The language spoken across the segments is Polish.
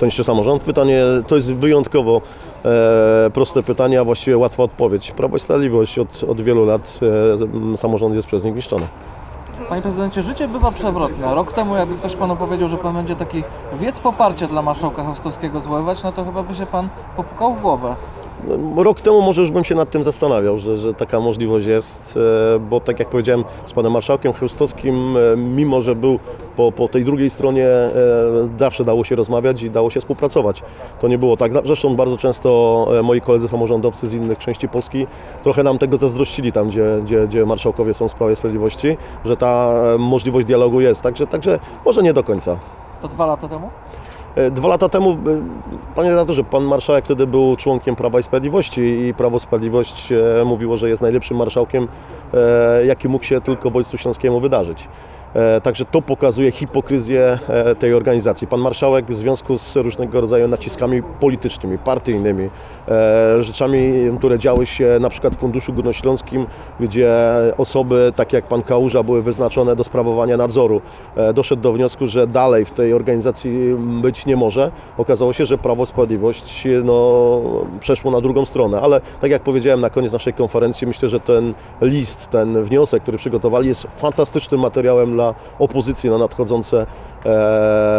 Kto niszczy samorząd? Pytanie, to jest wyjątkowo e, proste pytanie, a właściwie łatwa odpowiedź. Prawo i Sprawiedliwość od, od wielu lat e, samorząd jest przez nich niszczony. Panie prezydencie, życie bywa przewrotne. Rok temu, jakby ktoś panu powiedział, że pan będzie taki wiec poparcia dla marszałka Chostowskiego zwoływać, no to chyba by się pan popukał w głowę. Rok temu może już bym się nad tym zastanawiał, że, że taka możliwość jest, e, bo tak jak powiedziałem z panem marszałkiem Chrustowskim, e, mimo że był po, po tej drugiej stronie, e, zawsze dało się rozmawiać i dało się współpracować. To nie było tak. Zresztą bardzo często moi koledzy samorządowcy z innych części Polski trochę nam tego zazdrościli tam, gdzie, gdzie, gdzie marszałkowie są w Prawie i Sprawiedliwości, że ta możliwość dialogu jest. Także, także może nie do końca. To dwa lata temu? E, Dwa lata temu, e, panie redaktorze, pan marszałek wtedy był członkiem Prawa i Sprawiedliwości i Prawo i Sprawiedliwość e, mówiło, że jest najlepszym marszałkiem, jaki mógł się tylko Wojsku Śląskiemu wydarzyć. E, Także to pokazuje hipokryzję e, tej organizacji. Pan marszałek w związku z różnego rodzaju naciskami politycznymi, partyjnymi, e, rzeczami, które działy się na przykład w Funduszu Górnośląskim, gdzie osoby, tak jak pan Kałuża, były wyznaczone do sprawowania nadzoru, doszedł do wniosku, że dalej w tej organizacji być nie może. Okazało się, że Prawo Sprawiedliwość no, przeszło na drugą stronę, ale tak jak powiedziałem na koniec naszej konferencji, myślę, że ten list, ten wniosek, który przygotowali jest fantastycznym materiałem dla opozycji na nadchodzące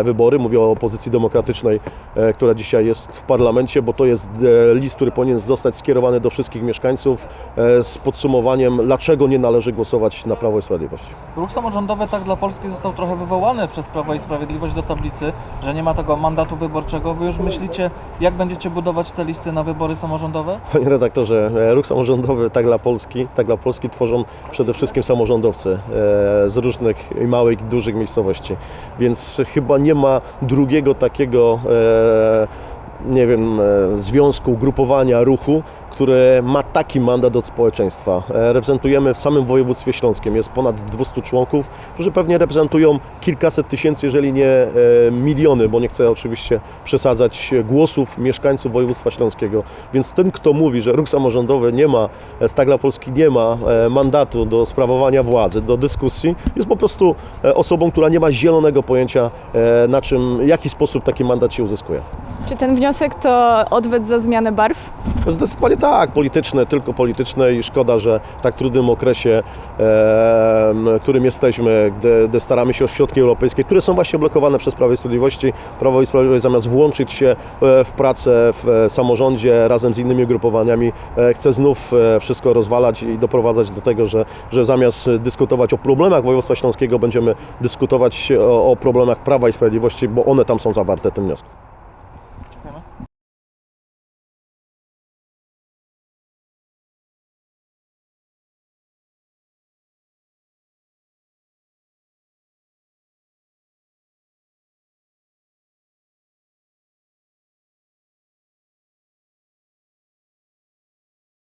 wybory. Mówię o opozycji demokratycznej, e, która dzisiaj jest w parlamencie, bo to jest e, list, który powinien zostać skierowany do wszystkich mieszkańców e, z podsumowaniem, dlaczego nie należy głosować na Prawo i Sprawiedliwość. Ruch samorządowy tak dla Polski został trochę wywołany przez Prawo i Sprawiedliwość do tablicy, że nie ma tego mandatu wyborczego. Wy już myślicie, jak będziecie budować te listy na wybory samorządowe? Panie redaktorze, e, ruch samorządowy tak dla Polski, tak dla Polski tworzą przede wszystkim samorządowcy e, z różnych małych i dużych miejscowości. Więc chyba nie ma drugiego takiego e, nie wiem, e, związku, ugrupowania, ruchu, które ma taki mandat od społeczeństwa. E, Reprezentujemy w samym województwie śląskim, jest ponad 200 członków, którzy pewnie reprezentują kilkaset tysięcy, jeżeli nie e, miliony, bo nie chcę oczywiście przesadzać głosów mieszkańców województwa śląskiego. Więc tym, kto mówi, że ruch samorządowy nie ma, e, Stagla Polski nie ma e, mandatu do sprawowania władzy, do dyskusji, jest po prostu e, osobą, która nie ma zielonego pojęcia, e, na czym, w jaki sposób taki mandat się uzyskuje. Czy ten wniosek to odwet za zmianę barw? Zdecydowanie tak, polityczne, tylko polityczne i szkoda, że w tak trudnym okresie, w którym jesteśmy, gdy, gdy staramy się o środki europejskie, które są właśnie blokowane przez Prawo i Sprawiedliwości, Prawo i Sprawiedliwość zamiast włączyć się e, w pracę w e, samorządzie razem z innymi grupowaniami, e, chce znów e, wszystko rozwalać i doprowadzać do tego, że, że zamiast dyskutować o problemach województwa śląskiego, będziemy dyskutować o, o problemach Prawa i Sprawiedliwości, bo one tam są zawarte w tym wniosku.